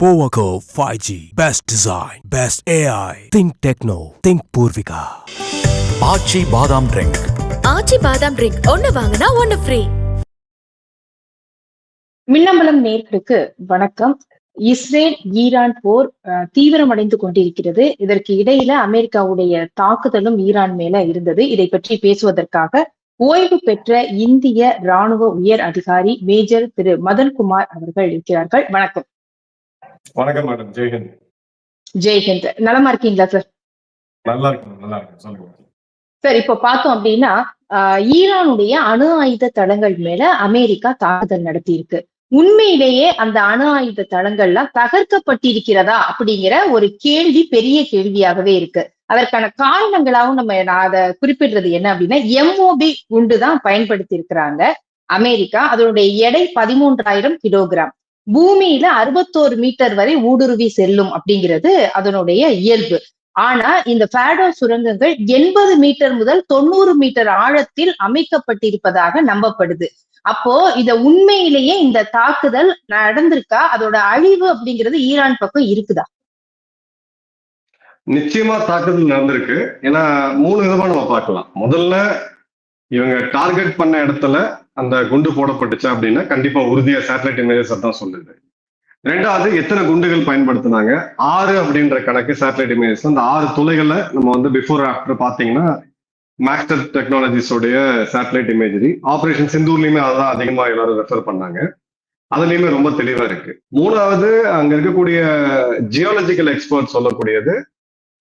Powaco 5G. Best design. Best AI. Think Techno. Think Purvika. Aachi பாதாம் drink ஆச்சி பாதாம் drink ஒன்னு வாங்கினா ஒன்னு ஃப்ரீ மின்னம்பலம் நேர்களுக்கு வணக்கம் இஸ்ரேல் ஈரான் போர் அஹ், தீவிரமடைந்து கொண்டிருக்கிறது இதற்கு இடையில அமெரிக்காவுடைய தாக்குதலும் ஈரான் மேல இருந்தது இதை பற்றி பேசுவதற்காக ஓய்வு பெற்ற இந்திய ராணுவ உயர் அதிகாரி மேஜர் திரு மதன்குமார் அவர்கள் இருக்கிறார்கள் வணக்கம் வணக்கம் மேடம். ஜெய்ஹிந்த் ஜெய்ஹிந்த் நலமா இருக்கீங்களா சார் நல்லா இருக்கு நல்லா இருக்கு சொல்லுங்க சார் இப்போ பார்த்தோம் அப்படின்னா ஈரானுடைய அணு ஆயுத தளங்கள் மேல அமெரிக்கா தாக்குதல் நடத்தி இருக்கு உண்மையிலேயே அந்த அணு ஆயுத தளங்கள்லாம் தகர்க்கப்பட்டிருக்கிறதா அப்படிங்கிற ஒரு கேள்வி பெரிய கேள்வியாகவே இருக்கு. அதற்கான காரணங்களாகவும் நம்ம நான் அதை குறிப்பிடுறது என்ன அப்படின்னா எம்ஓபி குண்டு தான் பயன்படுத்தி இருக்கிறாங்க அமெரிக்கா அதனுடைய எடை பதிமூன்றாயிரம் கிலோகிராம். பூமியில அறுபத்தோரு மீட்டர் வரை ஊடுருவி செல்லும் அப்படிங்கிறது அதனுடைய இயல்பு. ஆனா இந்த ஃபேடோ சுரங்கங்கள் எண்பது மீட்டர் முதல் தொண்ணூறு மீட்டர் ஆழத்தில் அமைக்கப்பட்டிருப்பதாக நம்பப்படுது. அப்போ இத உண்மையிலேயே இந்த தாக்குதல் நடந்திருக்கா? அதோட அழிவு அப்படிங்கிறது ஈரான் பக்கம் இருக்குதா? நிச்சயமா தாக்குதல் நடந்திருக்கு. ஏன்னா மூணு விதமா நம்ம பார்க்கலாம். முதல்ல இவங்க டார்கெட் பண்ண இடத்துல அந்த குண்டு போடப்பட்டுச்சு அப்படின்னா கண்டிப்பா உறுதியா சேட்டலைட் இமேஜஸ் தான் சொல்லுது. ரெண்டாவது எத்தனை குண்டுகள் பயன்படுத்தினாங்க? ஆறு அப்படின்ற கணக்கு சேட்டலைட் இமேஜஸ் அந்த ஆறு துளைகளை நம்ம வந்து பிஃபோர் ஆஃப்டர் பாத்தீங்கன்னா மாஸ்டர் டெக்னாலஜிஸோடைய சேட்டலைட் இமேஜரி ஆபரேஷன் சிந்தூர்லயுமே அதான் அதிகமா எல்லாரும் ரெஃபர் பண்ணாங்க. அதுலயுமே ரொம்ப தெளிவா இருக்கு. மூணாவது அங்க இருக்கக்கூடிய ஜியாலஜிக்கல் எக்ஸ்பர்ட் சொல்லக்கூடியது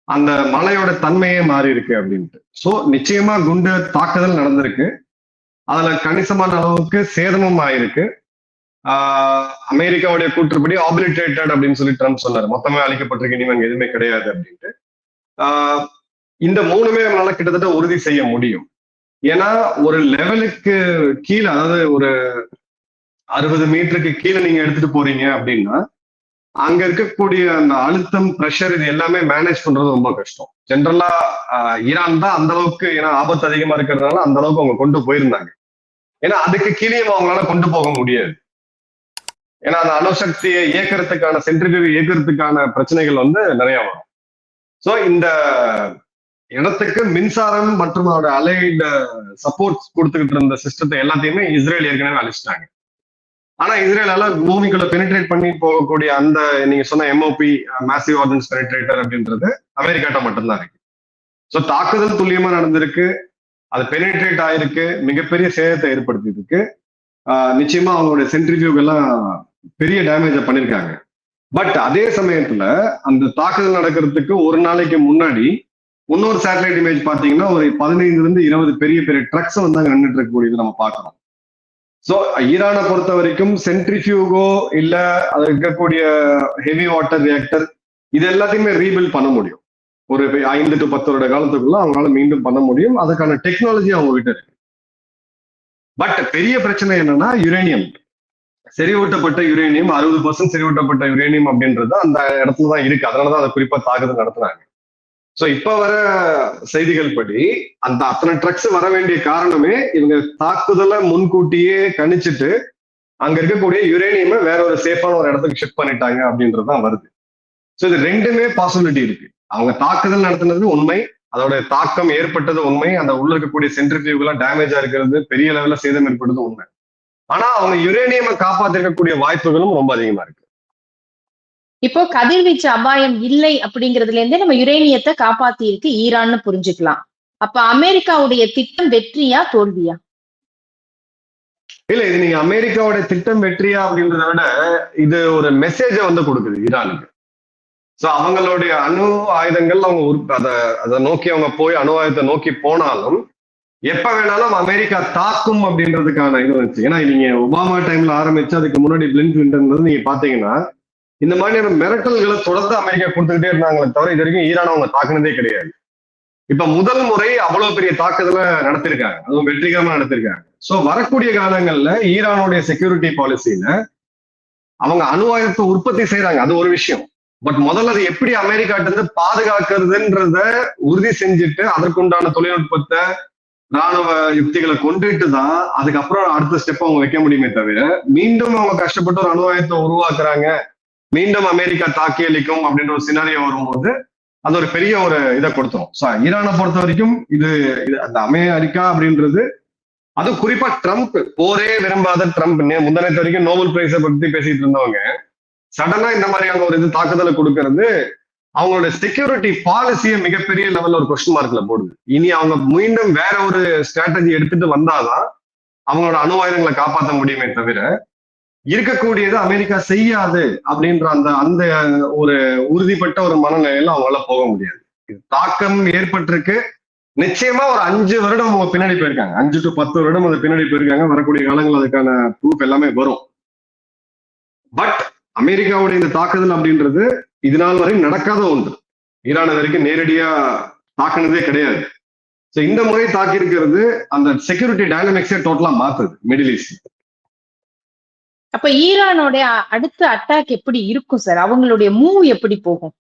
அந்த மலையோட தன்மையே மாறி இருக்கு அப்படின்ட்டு. சோ நிச்சயமா குண்டு தாக்குதல் நடந்திருக்கு. அதுல கணிசமான அளவுக்கு சேதமும் ஆயிருக்கு. அமெரிக்காவுடைய கூற்றுப்படி ஆபிலிட்டேட்டட் அப்படின்னு சொல்லி ட்ரம்ப் சொன்னார். மொத்தமே அழிக்கப்பட்டிருக்கு இனிமே அங்கே எதுவுமே கிடையாது அப்படின்ட்டு. ஆஹ் இந்த மூணுமே நம்மளால கிட்டத்தட்ட உறுதி செய்ய முடியும். ஏன்னா ஒரு லெவலுக்கு கீழே அதாவது ஒரு அறுபது மீட்டருக்கு கீழே நீங்க எடுத்துட்டு போறீங்க அப்படின்னா அங்க இருக்கக்கூடிய அந்த அழுத்தம் ப்ரெஷர் இது எல்லாமே மேனேஜ் பண்றது ரொம்ப கஷ்டம். ஜென்ரலா ஈரான் தான் அந்த அளவுக்கு ஏன்னா ஆபத்து அதிகமா இருக்கிறதுனால அந்த அளவுக்கு அவங்க கொண்டு போயிருந்தாங்க. ஏன்னா அதுக்கு கீழே அவங்களால கொண்டு போக முடியாது. ஏன்னா அந்த அணுசக்தியை இயக்கிறதுக்கான சென்ட்ரிபியூ இயக்கிறதுக்கான பிரச்சனைகள் வந்து நிறைய வரும். சோ இந்த இடத்துக்கு மின்சாரம் மற்றும் அதோட அலைட சப்போர்ட் கொடுத்துக்கிட்டு இருந்த சிஸ்டத்தை எல்லாத்தையுமே இஸ்ரேல் ஏற்கனவே அழிச்சிட்டாங்க. ஆனா இஸ்ரேலால பூமிக்குள்ள பெனிட்ரேட் பண்ணி போகக்கூடிய அந்த நீங்க சொன்ன எம்ஓபி மேசிவ் ஆர்டன்ஸ் பெனிட்ரேட்டர் அப்படின்றது அமெரிக்காட்ட மட்டும்தான் இருக்கு. ஸோ தாக்குதல் துல்லியமா நடந்திருக்கு. அது பெனிட்ரேட் ஆயிருக்கு மிகப்பெரிய சேதத்தை ஏற்படுத்தியிருக்கு. நிச்சயமா அவங்களுடைய சென்ட்ரிபியூக் எல்லாம் பெரிய டேமேஜை பண்ணியிருக்காங்க பட் அதே சமயத்துல அந்த தாக்குதல் நடக்கிறதுக்கு ஒரு நாளைக்கு முன்னாடி இன்னொரு சேட்டலைட் இமேஜ் பாத்தீங்கன்னா ஒரு பதினைந்துல இருந்து இருபது பெரிய பெரிய ட்ரக்ஸ் வந்து அங்க நின்றுட்டு இருக்கக்கூடியது நம்ம பார்க்கிறோம். ஸோ ஈரானை பொறுத்த வரைக்கும் சென்ட்ரிஃபியூகோ இல்ல அது இருக்கக்கூடிய ஹெவி வாட்டர் ரியாக்டர் இது எல்லாத்தையுமே ரீபில்ட் பண்ண முடியும். ஒரு ஐந்து டு பத்து வருட காலத்துக்குள்ள அவங்களால மீண்டும் பண்ண முடியும். அதுக்கான டெக்னாலஜி அவங்க கிட்ட இருக்கு. பட் பெரிய பிரச்சனை என்னன்னா யுரேனியம் செறிவூட்டப்பட்ட யுரேனியம் அறுபது பர்சன்ட் செறிவூட்டப்பட்ட யுரேனியம் அப்படின்றது அந்த இடத்துல தான் இருக்கு. அதனாலதான் அதை குறிப்பா தாக்குதல் நடத்துனாங்க சோ இப்ப வர செய்திகள் படி அந்த அத்தனை ட்ரக்ஸ் வர வேண்டிய காரணமே இவங்க தாக்குதலை முன்கூட்டியே கணிச்சிட்டு அங்க இருக்கக்கூடிய யுரேனியமை வேற ஒரு சேஃபான ஒரு இடத்துக்கு ஷிஃப்ட் பண்ணிட்டாங்க அப்படின்றதுதான் வருது. ஸோ இது ரெண்டுமே பாசிபிலிட்டி இருக்கு. அவங்க தாக்குதல் நடத்தினது உண்மை. அதோட தாக்கம் ஏற்பட்டது உண்மை. அந்த உள்ள இருக்கக்கூடிய சென்ட்ரிபியூகெல்லாம் டேமேஜா இருக்கிறது. பெரிய லெவல்ல சேதம் ஏற்படுறது உண்மை. ஆனா அவங்க யுரேனியமை காப்பாத்திருக்கக்கூடிய வாய்ப்புகளும் ரொம்ப அதிகமா இருக்கு. இப்போ கதிர்வீச்சு அபாயம் இல்லை அப்படிங்கிறதுல இருந்தே நம்ம யுரேனியத்தை காப்பாத்தி இருக்கு ஈரான்னு புரிஞ்சுக்கலாம். அப்ப அமெரிக்காவுடைய திட்டம் வெற்றியா தோல்வியா? இல்ல இது நீங்க அமெரிக்காவோட திட்டம் வெற்றியா அப்படின்றத விட இது ஒரு மெசேஜ வந்து கொடுக்குது ஈரானுக்கு. சோ அவங்களுடைய அணு ஆயுதங்கள் அவங்க உற்ப- அதை அதை நோக்கி அவங்க போய் அணு ஆயுதத்தை நோக்கி போனாலும் எப்ப வேணாலும் அமெரிக்கா தாக்கும் அப்படின்றதுக்கான இது வந்துச்சு. ஏன்னா நீங்க ஒபாமா டைம்ல ஆரம்பிச்சு அதுக்கு முன்னாடி பிளின் கிளின்டன் நீங்க பாத்தீங்கன்னா இந்த மாதிரியான மிரட்டல்களை தொடர்ந்து அமெரிக்கா கொடுத்துக்கிட்டே இருந்தாங்களே தவிர இது வரைக்கும் ஈரான் அவங்க தாக்குனதே கிடையாது. இப்ப முதல் முறை அவ்வளவு பெரிய தாக்குதலை நடத்திருக்காங்க. அதுவும் வெற்றிகரமா நடத்திருக்காங்க. சோ வரக்கூடிய காலங்கள்ல ஈரானுடைய செக்யூரிட்டி பாலிசியில அவங்க அணு ஆயுதத்தை உற்பத்தி செய்யறாங்க அது ஒரு விஷயம். பட் முதல்ல அதை எப்படி அமெரிக்காட்ட இருந்து பாதுகாக்கிறதுன்றத உறுதி செஞ்சுட்டு அதற்குண்டான தொழில்நுட்பத்தை ராணுவ யுக்திகளை கொண்டுட்டு தான் அதுக்கப்புறம் அடுத்த ஸ்டெப் அவங்க வைக்க முடியுமே தவிர மீண்டும் அவங்க கஷ்டப்பட்டு ஒரு அணுவாயத்தை உருவாக்குறாங்க. மீண்டும் அமெரிக்கா தாக்கி அளிக்கும் அப்படின்ற ஒரு சினாரியோ வரும்போது அது ஒரு பெரிய ஒரு இதை கொடுத்துரும். ஸோ ஈரானை பொறுத்த வரைக்கும் இது இது அந்த அமெரிக்கா அப்படின்றது அது குறிப்பா ட்ரம்ப் போரே விரும்பாத ட்ரம்ப் நே- முந்தானத்து வரைக்கும் நோபல் பிரைஸை பத்தி பேசிட்டு இருந்தவங்க சடனா இந்த மாதிரியான ஒரு இது தாக்குதலை கொடுக்கறது அவங்களோட செக்யூரிட்டி பாலிசியை மிகப்பெரிய லெவல்ல ஒரு கொஸ்டின் மார்க்ல போடுது. இனி அவங்க மீண்டும் வேற ஒரு ஸ்ட்ராட்டஜி எடுத்துட்டு வந்தாதான் அவங்களோட அணு ஆயுதங்களை காப்பாற்ற முடியுமே தவிர இருக்கக்கூடியது அமெரிக்கா செய்யாது அப்படின்ற அந்த அந்த ஒரு உறுதிப்பட்ட ஒரு மனநிலையில அவங்களால போக முடியாது. இது தாக்கம் ஏற்பட்டிருக்கு. நிச்சயமா ஒரு அஞ்சு வருடம் அவங்க பின்னாடி போயிருக்காங்க. அஞ்சு டு பத்து வருடம் அது பின்னாடி போயிருக்காங்க. வரக்கூடிய காலங்கள் அதுக்கான ப்ரூஃப் எல்லாமே வரும். பட் அமெரிக்காவுடைய இந்த தாக்குதல் அப்படின்றது இது நாள் வரை நடக்காத ஒன்று. ஈரான் வரைக்கும் நேரடியா தாக்குனதே கிடையாது. ஸோ இந்த முறை தாக்கி இருக்கிறது அந்த செக்யூரிட்டி டைனமிக்ஸே டோட்டலா மாத்துது மிடில் ஈஸ்ட் அப்ப ஈரானோட அடுத்த அட்டாக் எப்படி இருக்கும் சார் அவங்களுடைய மூவ் எப்படி போகும்?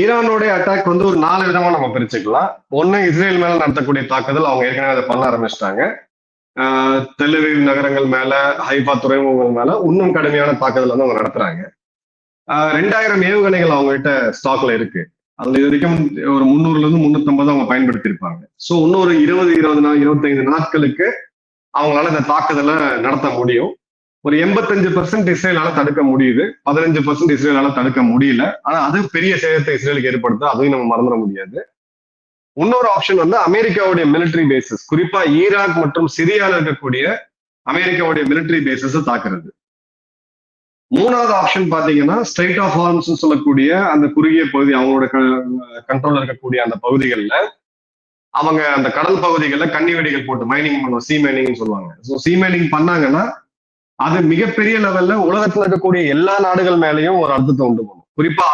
ஈரானுடைய அட்டாக் வந்து ஒரு நாலு விதமா நம்ம பிரிச்சுக்கலாம். ஒண்ணு இஸ்ரேல் மேல நடத்தக்கூடிய தாக்குதல் அவங்க ஏற்கனவே அதை பண்ண ஆரம்பிச்சிட்டாங்க. தெலுவிவ் நகரங்கள் மேல ஹைபா துறைமுகங்கள் மேல இன்னும் கடுமையான தாக்குதல் வந்து அவங்க நடத்துறாங்க. ரெண்டாயிரம் ஏவுகணைகள் அவங்க கிட்ட ஸ்டாக்ல இருக்கு. அதுல இது வரைக்கும் ஒரு முந்நூறுல இருந்து முன்னூத்தி அவங்க பயன்படுத்தி இருப்பாங்க ஸோ இன்னொரு இருபது இருபது நாள் இருபத்தைந்து நாட்களுக்கு அவங்களால இந்த தாக்குதலை நடத்த முடியும். ஒரு எண்பத்தஞ்சு பர்சன்ட் இஸ்ரேலால தடுக்க முடியுது. பதினஞ்சு பர்சன்ட் இஸ்ரேலால தடுக்க முடியல. ஆனா அது பெரிய சேதத்தை இஸ்ரேலுக்கு ஏற்படுத்த அதையும் நம்ம மறந்துட முடியாது. இன்னொரு ஆப்ஷன் வந்து அமெரிக்காவுடைய மிலிட்டரி பேசஸ் குறிப்பா ஈராக் மற்றும் சிரியால இருக்கக்கூடிய அமெரிக்காவுடைய மிலிட்டரி பேசஸ் தாக்குறது. மூணாவது ஆப்ஷன் பாத்தீங்கன்னா ஸ்ட்ரைட் ஆஃப் ஹார்ம்ஸ் சொல்லக்கூடிய அந்த குறுகிய பகுதி அவங்களோட கண்ட்ரோல் இருக்கக்கூடிய அந்த பகுதிகளில் அவங்க அந்த கடல் பகுதிகளில் கண்ணி வெடிகள் போட்டு மைனிங் பண்ணுவோம் சீ மைனிங்னு சொல்லுவாங்க. ஸோ சீ மைனிங் பண்ணாங்கன்னா அது மிகப்பெரிய லெவல்ல உலகத்துல இருக்கக்கூடிய எல்லா நாடுகள் மேலேயும் ஒரு அர்த்தத்தை உண்டு பண்ணும். குறிப்பா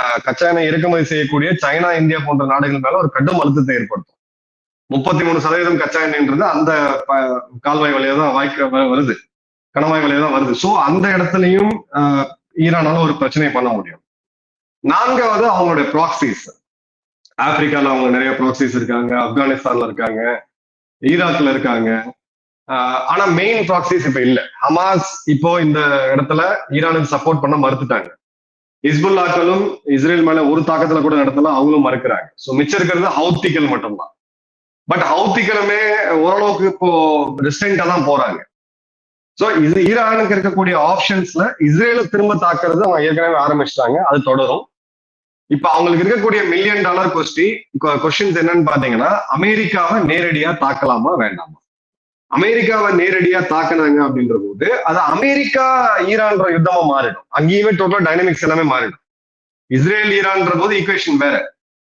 அஹ், கச்சா எண்ணெய் இறக்குமதி செய்யக்கூடிய சைனா இந்தியா போன்ற நாடுகள் மேல ஒரு கடும் அழுத்தத்தை ஏற்படுத்தும். முப்பத்தி மூணு சதவீதம் கச்சா எண்ணெய்ன்றது அந்த கால்வாய் வழியா தான் வாய்க்க வருது. கணவாய் வழியா தான் வருது. ஸோ அந்த இடத்துலயும் ஈரானால ஒரு பிரச்சனையை பண்ண முடியும். நான்காவது அவங்களுடைய ப்ராக்சிஸ் ஆப்பிரிக்கால அவங்க நிறைய ப்ராக்சிஸ் இருக்காங்க ஆப்கானிஸ்தான்ல இருக்காங்க ஈராக்ல இருக்காங்க. ஆஹ் ஆனா மெயின் ப்ராக்சிஸ் இப்ப இல்ல. ஹமாஸ் இப்போ இந்த இடத்துல ஈரானுக்கு சப்போர்ட் பண்ண மறுத்துட்டாங்க. இஸ்புல்லாக்களும் இஸ்ரேல் மேல ஒரு தாக்கத்துல கூட நடத்தலாம் அவங்களும் மறுக்கிறாங்க. சோ மிச்சம் இருக்கிறது ஹவுத்திகள் மட்டும்தான். பட் ஹவுத்திகளுமே ஓரளவுக்கு இப்போ ரிஸ்டன்டா தான் போறாங்க. சோ இது ஈரானுக்கு இருக்கக்கூடிய ஆப்ஷன்ஸ்ல இஸ்ரேல திரும்ப தாக்குறது அவங்க ஏற்கனவே ஆரம்பிச்சிட்டாங்க அது தொடரும். இப்ப அவங்களுக்கு இருக்கக்கூடிய மில்லியன் டாலர் கொஸ்டி கொஸ்டின்ஸ் என்னன்னு பாத்தீங்கன்னா அமெரிக்காவை நேரடியா தாக்கலாமா வேண்டாமா? அமெரிக்காவை நேரடியா தாக்குனாங்க அப்படின்ற போது அது அமெரிக்கா ஈரான்ற யுத்தமா மாறிடும். அங்கேயுமே டோட்டல் டைனமிக்ஸ் எல்லாமே மாறிடும். இஸ்ரேல் ஈரான்ற போது ஈக்குவேஷன் வேற.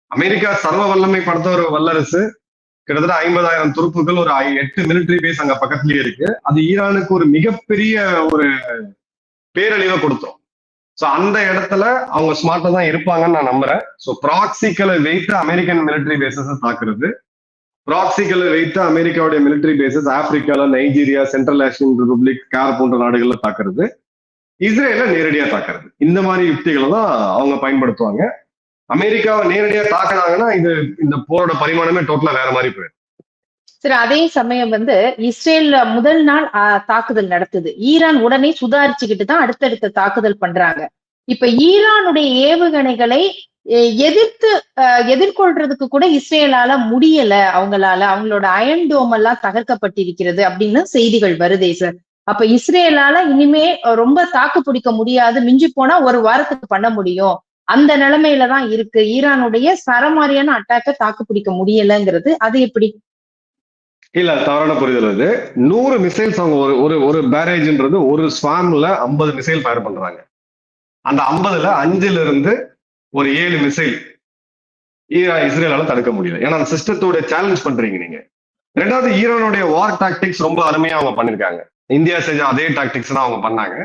அமெரிக்கா சர்வ வல்லமை படுத்த ஒரு வல்லரசு. கிட்டத்தட்ட ஐம்பதாயிரம் துருப்புகள் ஒரு ஐ- எட்டு மிலிட்டரி பேஸ் அங்க பக்கத்துலயே இருக்கு. அது ஈரானுக்கு ஒரு மிகப்பெரிய ஒரு பேரழிவை கொடுத்தோம். ஸோ அந்த இடத்துல அவங்க ஸ்மார்ட்டா தான் இருப்பாங்கன்னு நான் நம்புறேன். ஸோ ப்ராக்சிக்கலை வைத்து அமெரிக்கன் மிலிட்டரி பேசஸை தாக்குறது. ப்ராக்சிகளை வைத்து அமெரிக்காவுடைய மிலிட்டரி பேசஸ் ஆப்பிரிக்கால Nigeria Central Asian Republic CAR போன்ற நாடுகள்ல தாக்குறது. இஸ்ரேல நேரடியா தாக்குறது. இந்த மாதிரி யுக்திகளை தான் அவங்க பயன்படுத்துவாங்க. அமெரிக்காவை நேரடியா தாக்குனாங்கன்னா இது இந்த போரோட பரிமாணமே டோட்டலா வேற மாதிரி போயிடும். சரி அதே சமயம் வந்து இஸ்ரேல் முதல் நாள் தாக்குதல் நடத்துது. ஈரான் உடனே சுதாரிச்சுக்கிட்டு தான் அடுத்தடுத்த தாக்குதல் பண்றாங்க. இப்ப ஈரானுடைய ஏவுகணைகளை எதிர்த்து எதிர்கொள்றதுக்கு கூட இஸ்ரேலால முடியல அவங்களால. அவங்களோட அயன் டோம் எல்லாம் தகர்க்கப்பட்டிருக்கிறது அப்படின்னு செய்திகள் வருதே சார் அப்ப இஸ்ரேலால இனிமே ரொம்ப தாக்கு பிடிக்க முடியாது. மிஞ்சி போனா ஒரு வாரத்துக்கு பண்ண முடியும். அந்த நிலைமையில தான் இருக்கு. ஈரானுடைய சரமாரியான அட்டாக்க தாக்கு பிடிக்க முடியலங்கிறது. அது எப்படி? இல்ல தவறான புரிதல் அது. நூறு மிசைல்ஸ் அவங்க ஒரு ஒரு ஒரு பேரேஜ்ன்றது ஒரு ஸ்வாம்ல ஐம்பது மிசைல் ஃபயர் பண்றாங்க. அந்த ஐம்பதுல அஞ்சுல இருந்து ஒரு ஏழு மிசைல் இஸ்ரேலால தடுக்க முடியல. ஏன்னா அந்த சிஸ்டத்தோட சேலஞ்ச் பண்றீங்க நீங்க. ரெண்டாவது ஈரானுடைய வார் டாக்டிக்ஸ் ரொம்ப அருமையா அவங்க பண்ணிருக்காங்க. இந்தியா செஞ்ச அதே டாக்டிக்ஸ் தான் அவங்க பண்ணாங்க.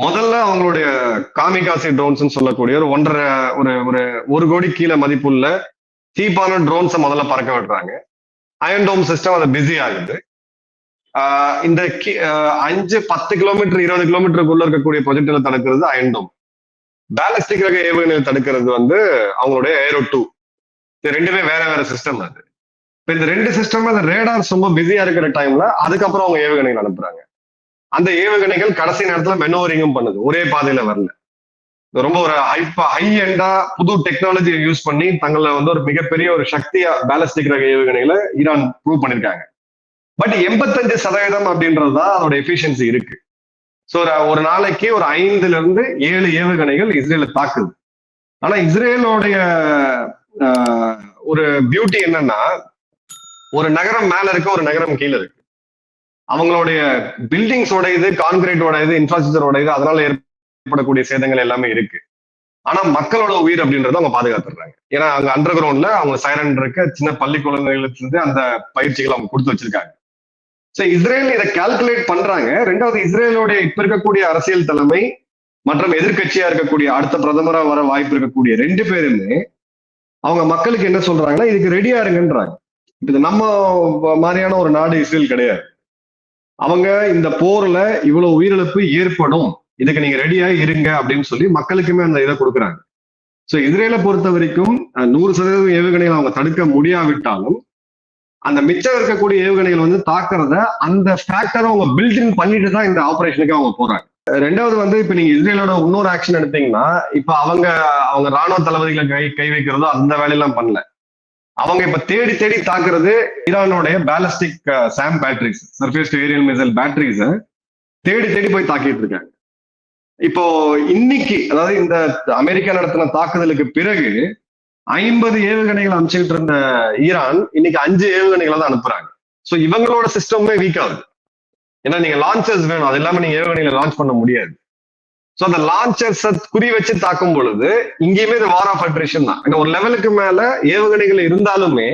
முதல்ல அவங்களுடைய காமிகாசி ட்ரோன்ஸ் சொல்லக்கூடிய ஒரு ஒன்றரை ஒரு ஒரு ஒரு கோடி கீழே மதிப்புள்ள சீப்பான ட்ரோன்ஸை முதல்ல பறக்க விடுறாங்க. அயன்டோம் சிஸ்டம் அது பிஸி ஆகுது. ஆஹ் இந்த ஆஹ் அஞ்சு பத்து கிலோமீட்டர் இருபது கிலோமீட்டருக்குள்ள இருக்கக்கூடிய ப்ரொஜெக்டில் தடுக்கிறது அயன்டோம் பேலஸ்டிக் ரக ஏவுகணைகள் தடுக்கிறது வந்து அவங்களுடைய ஏரோ டூ இது ரெண்டுமே வேற வேற சிஸ்டம் அது. இப்ப இந்த ரெண்டு சிஸ்டம் அந்த ரேடார்ஸ் ரொம்ப பிஸியா இருக்கிற டைம்ல அதுக்கப்புறம் அவங்க ஏவுகணைகள் அனுப்புறாங்க. அந்த ஏவுகணைகள் கடைசி நேரத்துல மெனோரிங்கும் பண்ணுது. ஒரே பாதையில வரல. இது ரொம்ப ஒரு ஹைப்பா ஹை எண்டா புது டெக்னாலஜியை யூஸ் பண்ணி தங்களை வந்து ஒரு மிகப்பெரிய ஒரு சக்தியா பேலஸ்டிக் ரக ஏவுகணைகளை ஈரான் ப்ரூவ் பண்ணிருக்காங்க. பட் எண்பத்தஞ்சு சதவீதம் அப்படின்றது தான் அதோட எஃபிஷியன்சி இருக்கு. ஸோ ஒரு நாளைக்கு ஒரு ஐந்துல இருந்து ஏழு ஏவுகணைகள் இஸ்ரேல தாக்குது. ஆனா இஸ்ரேலோடைய ஆஹ், ஒரு பியூட்டி என்னன்னா ஒரு நகரம் மேல இருக்கு ஒரு நகரம் கீழே இருக்கு. அவங்களுடைய பில்டிங்ஸோட இது கான்கிரீட்டோட இது இன்ஃப்ராஸ்ட்ரக்சரோட இது அதனால ஏற்படக்கூடிய சேதங்கள் எல்லாமே இருக்கு. ஆனா மக்களோட உயிர் அப்படின்றத அவங்க பாதுகாத்துறாங்க ஏன்னா அங்க அண்டர் கிரவுண்ட்ல அவங்க சைலண்ட் இருக்க சின்ன பள்ளி குழந்தைகளுக்கு இருந்து அந்த பயிற்சிகளை அவங்க கொடுத்து வச்சிருக்காங்க. சோ இஸ்ரேல் இதை கால்குலேட் பண்றாங்க. ரெண்டாவது இஸ்ரேலோடைய இப்ப இருக்கக்கூடிய அரசியல் தலைமை மற்றும் எதிர்கட்சியா இருக்கக்கூடிய அடுத்த பிரதமரா வர வாய்ப்பு இருக்கக்கூடிய ரெண்டு பேருமே அவங்க மக்களுக்கு என்ன சொல்றாங்கன்னா இதுக்கு ரெடியா இருங்கன்றாங்க. இது நம்ம மாதிரியான ஒரு நாடு இஸ்ரேல் கிடையாது. அவங்க இந்த போர்ல இவ்வளவு உயிரிழப்பு ஏற்படும். இதுக்கு நீங்க ரெடியா இருங்க அப்படின்னு சொல்லி மக்களுக்குமே அந்த இதை கொடுக்குறாங்க. சோ இஸ்ரேலை பொறுத்த வரைக்கும் நூறு சதவீதம் ஏவுகணைகள் அவங்க தடுக்க முடியாவிட்டாலும் அந்த மிச்சம் இருக்கக்கூடிய ஏவுகணைகள் வந்து தாக்குறத அந்த ஃபேக்டரை அவங்க பில்டிங் பண்ணிட்டு தான் இந்த ஆபரேஷனுக்கு அவங்க போறாங்க. ரெண்டாவது வந்து இப்ப நீங்க இஸ்ரேலோட இன்னொரு ஆக்ஷன் எடுத்தீங்கன்னா இப்ப அவங்க அவங்க ராணுவ தளபதிகளை கை கை வைக்கிறதோ அந்த வேலையெல்லாம் பண்ணல. அவங்க இப்ப தேடி தேடி தாக்குறது ஈரானுடைய ballistic SAM batteries surface to aerial missile பேட்டரிஸ தேடி தேடி போய் தாக்கிட்டு இருக்காங்க. இப்போ இன்னைக்கு அதாவது இந்த அமெரிக்கா நடத்தின தாக்குதலுக்கு பிறகு ஐம்பது ஏவுகணைகள் அனுப்பிச்சுட்டு இருந்த ஈரான் இன்னைக்கு அஞ்சு ஏவுகணைகளை தான் அனுப்புறாங்க. ஸோ இவங்களோட சிஸ்டமே வீக் ஆகுது. ஏன்னா நீங்க லான்ச்சர்ஸ் வேணும். அது இல்லாம நீங்க ஏவுகணைகளை லான்ச் பண்ண முடியாது. ஸோ அந்த லான்ச்சர்ஸை குறி வச்சு தாக்கும் பொழுது இங்கேயுமே இது வார் ஆஃப் அட்ரேஷன் தான். ஏன்னா ஒரு லெவலுக்கு மேல ஏவுகணைகள் இருந்தாலுமே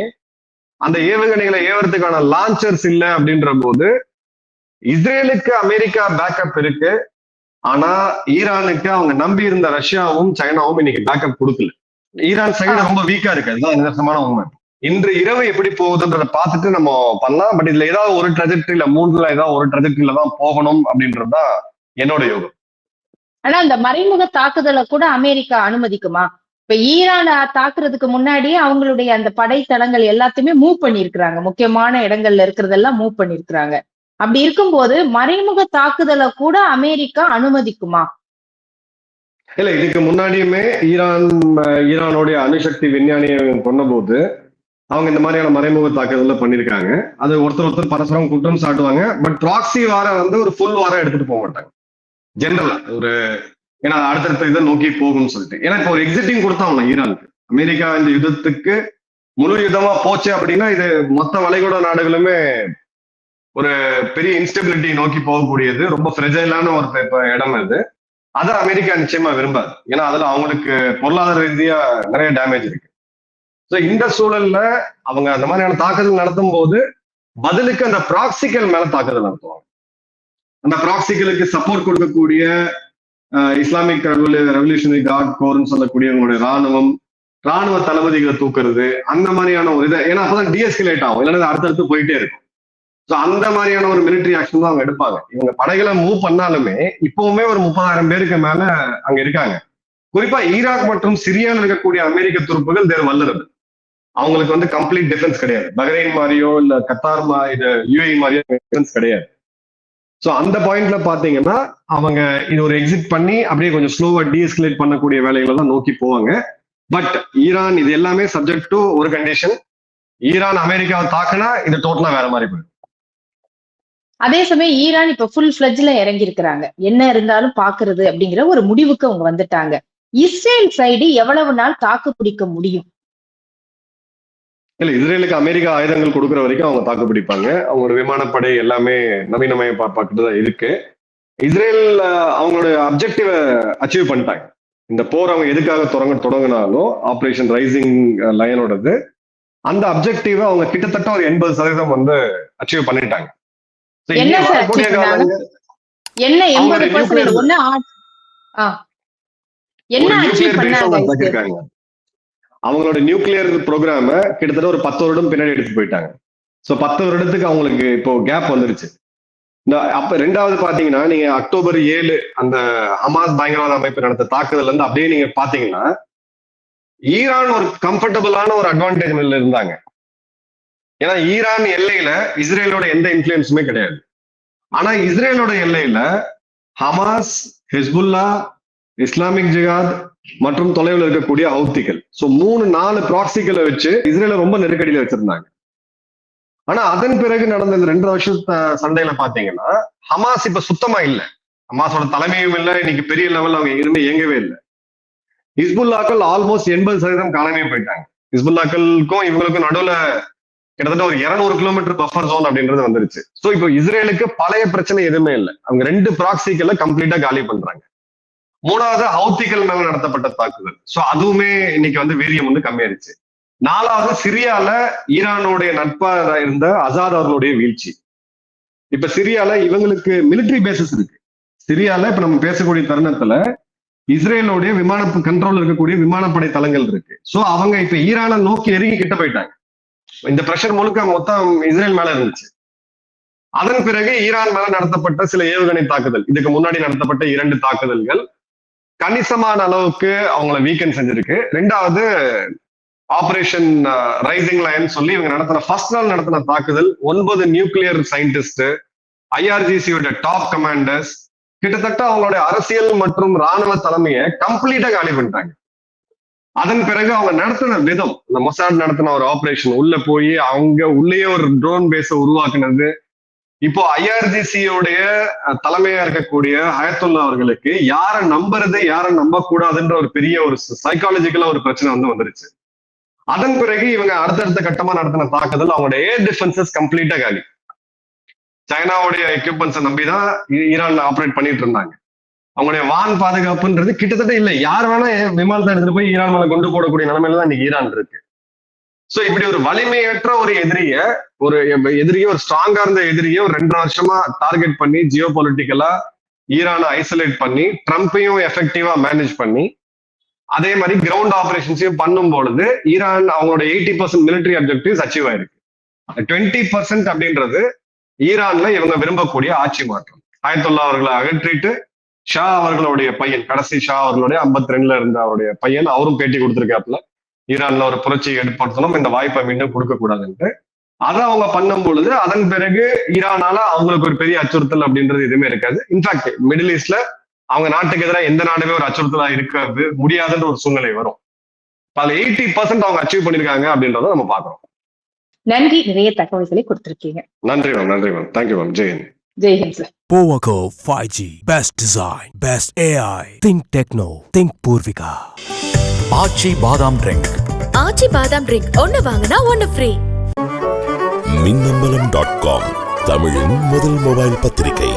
அந்த ஏவுகணைகளை ஏவறதுக்கான லான்ச்சர்ஸ் இல்லை அப்படின்ற போது இஸ்ரேலுக்கு அமெரிக்கா பேக்கப் இருக்கு. ஆனா ஈரானுக்கு அவங்க நம்பி இருந்த ரஷ்யாவும் சைனாவும் இன்னைக்கு பேக்கப் கொடுக்கல. ஈரான் சைடு ரொம்ப வீக்கா இருக்கு. அதுதான் நிதர்சனமான உண்மை. இன்று இரவு எப்படி போகுதுன்றத பார்த்துட்டு நம்ம பண்ணலாம். பட் இதுல ஏதாவது ஒரு ட்ரெஜெக்டரியில மூன்றுல ஏதாவது ஒரு ட்ரெஜெக்டரியில தான் போகணும் அப்படின்றதுதான் என்னோட யோகம். ஆனா அந்த மறைமுக தாக்குதலை கூட அமெரிக்கா அனுமதிக்குமா? இப்ப ஈரான் தாக்குறதுக்கு முன்னாடியே அவங்களுடைய அந்த படைத்தளங்கள் எல்லாத்தையுமே மூவ் பண்ணிருக்கிறாங்க முக்கியமான இடங்கள்ல இருக்கிறதெல்லாம் மூவ் பண்ணிருக்கிறாங்க அப்படி இருக்கும்போது மறைமுக தாக்குதலை கூட அமெரிக்கா அனுமதிக்குமா? இல்ல இதுக்கு முன்னாடியுமே ஈரான் ஈரானோடைய ஈரானுடைய அணுசக்தி விஞ்ஞானியை கொண்டபோது அவங்க இந்த மாதிரியான மறைமுக தாக்குதல பண்ணிருக்காங்க. அது ஒருத்தர் ஒருத்தர் பரஸ்பரம் குற்றம் சாட்டுவாங்க. பட் ப்ராக்சி வார வந்து ஒரு ஃபுல் வாரம் எடுத்துட்டு போக மாட்டாங்க. ஜென்ரலா ஒரு ஏன்னா அடுத்தடுத்த இதை நோக்கி போகும்னு சொல்லிட்டு. ஏன்னா இப்போ ஒரு எக்ஸிட்டிங் கொடுத்தாங்க ஈரானுக்கு. அமெரிக்கா இந்த யுத்தத்துக்கு முழு யுத்தமா போச்சு அப்படின்னா இது மொத்த வளைகுடா நாடுகளுமே ஒரு பெரிய இன்ஸ்டபிலிட்டி நோக்கி போகக்கூடியது. ரொம்ப ஃப்ரெஜைலான ஒரு இப்போ இடம் அது. அதை அமெரிக்கா நிச்சயமா விரும்பாது. ஏன்னா அதுல அவங்களுக்கு பொருளாதார ரீதியா நிறைய டேமேஜ் இருக்கு. ஸோ இந்த சூழல்ல அவங்க அந்த மாதிரியான தாக்குதல் நடத்தும் போது பதிலுக்கு அந்த ப்ராக்சிக்கல் மேல தாக்குதல் நடத்துவாங்க. அந்த ப்ராக்சிக்கலுக்கு சப்போர்ட் கொடுக்கக்கூடிய இஸ்லாமிக் ரெவல்யூஷனரி காட் கோர்னு சொல்லக்கூடியவங்களுடைய ராணுவம் ராணுவ தளபதிகளை தூக்குறது அந்த மாதிரியான ஒரு இதை ஏன்னா அப்பதான் டிஎஸ்கலேட் ஆகும். இல்லைன்னா அடுத்தடுத்து போயிட்டே இருக்கும். ஸோ அந்த மாதிரியான ஒரு மிலிட்டரி ஆக்ஷன் தான் அவங்க எடுப்பாங்க. இவங்க படைகளை மூவ் பண்ணாலுமே இப்பவுமே ஒரு முப்பதாயிரம் பேருக்கு மேல அங்க இருக்காங்க. குறிப்பா ஈராக் மற்றும் சிரியாவில் இருக்கக்கூடிய அமெரிக்க துருப்புகள் தேர் வல்லுறது அவங்களுக்கு வந்து கம்ப்ளீட் டிஃபென்ஸ் கிடையாது. பஹ்ரைன் மாதிரியோ இல்ல கத்தார் மா இது யூஏ மாதிரியோ டிஃபென்ஸ் கிடையாது. ஸோ அந்த பாயிண்ட்ல பாத்தீங்கன்னா அவங்க இது ஒரு எக்ஸிட் பண்ணி அப்படியே கொஞ்சம் ஸ்லோவா டீஎஸ்கலேட் பண்ணக்கூடிய வேலைகளை தான் நோக்கி போவாங்க. பட் ஈரான் இது எல்லாமே சப்ஜெக்ட் டு ஒரு கண்டிஷன் ஈரான் அமெரிக்காவை தாக்குனா இது டோட்டலா வேற மாதிரி போயிடும். அதே சமயம் ஈரான் இப்ப ஃபுல் ஃபிளட்ஜ்ல இறங்கி இருக்கிறாங்க என்ன இருந்தாலும் பாக்குறது அப்படிங்கிற ஒரு முடிவுக்கு அவங்க வந்துட்டாங்க. இஸ்ரேல் சைடு எவ்வளவு நாள் தாக்கு பிடிக்க முடியும்? இல்ல இஸ்ரேலுக்கு அமெரிக்கா ஆயுதங்கள் கொடுக்குற வரைக்கும் அவங்க தாக்கு பிடிப்பாங்க. அவங்களோட விமானப்படை எல்லாமே நவீனமய பார்க்கிட்டு தான் இருக்கு. இஸ்ரேல் அவங்களோட அப்ஜெக்டிவ அச்சீவ் பண்ணிட்டாங்க. இந்த போர் அவங்க எதுக்காக தொடங்க தொடங்கினாலும் ஆப்ரேஷன் ரைசிங் லயனோடது அந்த அப்ஜெக்டிவ அவங்க கிட்டத்தட்ட ஒரு எண்பது சதவீதம் வந்து அச்சீவ் பண்ணிட்டாங்க. என்ன? காலங்கள் என்ன எண்பது பர்சன்டேஜ் ஒண்ணு அச்சீவ் பண்ணாங்க அவங்களோட நியூக்ளியர் ப்ரோக்ராம கிட்டத்தட்ட ஒரு பத்து வருடம் பின்னாடி எடுத்து போயிட்டாங்க. சோ பத்து வருடத்துக்கு அவங்களுக்கு இப்போ கேப் வந்துருச்சு. இந்த அப்ப ரெண்டாவது பாத்தீங்கன்னா நீங்க அக்டோபர் ஏழு அந்த ஹமாஸ் பயங்கரவாத அமைப்பு நடத்த தாக்குதல்ல இருந்து அப்படியே நீங்க பாத்தீங்கன்னா ஈரான் ஒரு கம்ஃபர்டபுளான ஒரு அட்வான்டேஜ் இருந்தாங்க. ஏன்னா ஈரான் எல்லையில இஸ்ரேலோட எந்த இன்ஃபுளுன்ஸுமே கிடையாது. ஆனா இஸ்ரேலோட எல்லையில ஹமாஸ் ஹிஸ்புல்லா இஸ்லாமிக் ஜிகாத் மற்றும் தொலைவில் இருக்கக்கூடிய ஹவுத்திகள். சோ மூணு நாலு ப்ராக்சிகளை வச்சு இஸ்ரேல ரொம்ப நெருக்கடியில வச்சிருந்தாங்க. ஆனா அதன் பிறகு நடந்த இந்த ரெண்டு வருஷ சண்டையில பாத்தீங்கன்னா ஹமாஸ் இப்ப சுத்தமா இல்லை. ஹமாஸோட தலைமையும் இல்ல இன்னைக்கு பெரிய லெவல்ல அவங்க எதுவுமே இயங்கவே இல்லை. ஹிஸ்புல்லாக்கள் ஆல்மோஸ்ட் எண்பது சதவீதம் காலமே போயிட்டாங்க. ஹிஸ்புல்லாக்களுக்கும் இவங்களுக்கும் நடுவுல கிட்டத்தட்ட ஒரு இருநூறு கிலோமீட்டர் பஃபர் ஜோன் அப்படின்றது வந்துருச்சு. சோ இப்போ இஸ்ரேலுக்கு பழைய பிரச்சனை எதுவுமே இல்லை. அவங்க ரெண்டு ப்ராக்சிகளை கம்ப்ளீட்டா காலி பண்றாங்க. மூணாவது ஹவுத்திகள் மேல நடத்தப்பட்ட தாக்குதல். சோ அதுவுமே இன்னைக்கு வந்து வீரியம் வந்து கம்மியாயிருச்சு. நாலாவது சிரியால ஈரானுடைய நட்பா இருந்த அசாத் அவர்களுடைய வீழ்ச்சி. இப்ப சிரியால இவங்களுக்கு மிலிட்டரி பேசஸ் இருக்கு. சிரியால இப்ப நம்ம பேசக்கூடிய தருணத்துல இஸ்ரேலுடைய விமான கண்ட்ரோல் இருக்கக்கூடிய விமானப்படை தளங்கள் இருக்கு. சோ அவங்க இப்ப ஈரானை நோக்கி நெருங்கி கிட்ட போயிட்டாங்க. இந்த பிரஷர் முழுக்க மொத்தம் இஸ்ரேல் மேல இருந்துச்சு. அதன் பிறகு ஈரான் மேல நடத்தப்பட்ட சில ஏவுகணை தாக்குதல். இதுக்கு முன்னாடி நடத்தப்பட்ட இரண்டு தாக்குதல்கள். கணிசமான அளவுக்கு அவங்கள வீக்கெண்ட் செஞ்சிருக்கு. ரெண்டாவது ஆபரேஷன் ரைசிங் லைன் சொல்லி இவங்க நடத்தின ஃபர்ஸ்ட் நாள் நடத்தின தாக்குதல் ஒன்பது நியூக்ளியர் சயின்டிஸ்ட் ஐஆர்ஜிசியோட டாப் கமாண்டர்ஸ் கிட்டத்தட்ட அவங்களுடைய அரசியல் மற்றும் ராணுவ தலைமையை கம்ப்ளீட்டா காலி பண்ணிட்டாங்க. அதன் பிறகு அவங்க நடத்தின விதம் இந்த மொசாட் நடத்தின ஒரு ஆபரேஷன் உள்ள போய் அவங்க உள்ளேயே ஒரு ட்ரோன் பேஸ உருவாக்குனது. இப்போ ஐஆர்ஜிசியோடைய தலைமையா இருக்கக்கூடிய ஹயத்துல்லா அவர்களுக்கு யாரை நம்புறது யாரை நம்ப கூடாதுன்ற ஒரு பெரிய ஒரு சைக்காலஜிக்கலா ஒரு பிரச்சனை வந்து வந்துருச்சு. அதன் பிறகு இவங்க அடுத்தடுத்த கட்டமா நடத்தின தாக்குதல் அவங்களோட ஏர் டிஃபென்சஸ் கம்ப்ளீட்டா காலி. சைனாவுடைய எக்யூப்மெண்ட்ஸை நம்பி தான் ஈரான்ல ஆப்ரேட் பண்ணிட்டு இருந்தாங்க. அவங்களுடைய வான் பாதுகாப்புன்றது கிட்டத்தட்ட இல்லை. யார் வேணா விமானத்தை எடுத்துட்டு போய் ஈரான் மேல கொண்டு போடக்கூடிய நிலைமையில தான் இன்னைக்கு ஈரான் இருக்கு. சோ இப்படி ஒரு வலிமையற்ற ஒரு எதிரிய ஒரு எதிரிய ஒரு ஸ்ட்ராங்கா இருந்த எதிரிய ஒரு ரெண்டு வருஷமா டார்கெட் பண்ணி ஜியோ பொலிட்டிக்கலா ஈரானை ஐசோலேட் பண்ணி ட்ரம்ப்பையும் எஃபெக்டிவா மேனேஜ் பண்ணி அதே மாதிரி கிரவுண்ட் ஆபரேஷன்ஸையும் பண்ணும் பொழுது ஈரான் அவங்களோட eighty percent military objectives achieve ஆயிருக்கு. டுவெண்ட்டி பர்சன்ட் அப்படின்றது ஈரான்ல இவங்க விரும்பக்கூடிய ஆட்சி மாற்றம். ஆயிரத்தி அவர்களை அகற்றிட்டு ஷா அவர்களுடைய பையன் கடைசி ஷா அவர்களுடைய ஐம்பத்தி ரெண்டுல இருந்த அவருடைய பையன் அவரும் பேட்டி கொடுத்திருக்காப்புல. ஈரான்ல ஒரு புரட்சி ஏற்படுத்தணும் இந்த வாய்ப்பை மீண்டும் கொடுக்க கூடாதுன்ட்டு அதை அவங்க பண்ணும் பொழுது அதன் பிறகு ஈரானால அவங்களுக்கு ஒரு பெரிய அச்சுறுத்தல் அப்படின்றது எதுவுமே இருக்காது. இன்ஃபேக்ட் மிடில் ஈஸ்ட்ல அவங்க நாட்டுக்கு எதிராக எந்த நாடுமே ஒரு அச்சுறுத்தலா இருக்காது முடியாதுன்ற ஒரு சூழ்நிலை வரும். அதுல எயிட்டி பர்சன்ட் அவங்க அச்சீவ் பண்ணிருக்காங்க அப்படின்றத நம்ம பாக்குறோம் நன்றி நிறைய தகவல்களை கொடுத்திருக்கீங்க. நன்றி மேம் நன்றி ma'am thank you ma'am Jayan Jai Hind sir Powaco 5G. Best design. Best AI. Think techno. Think Purvika. Aachi பாதாம் ட்ரிங்க் ஆச்சி பாதாம் ட்ரிங்க் ஒன்னு வாங்கினா ஒன்னு ஃப்ரீ மின்னம்பலம் டாட் காம் தமிழின் முதல் மொபைல் பத்திரிகை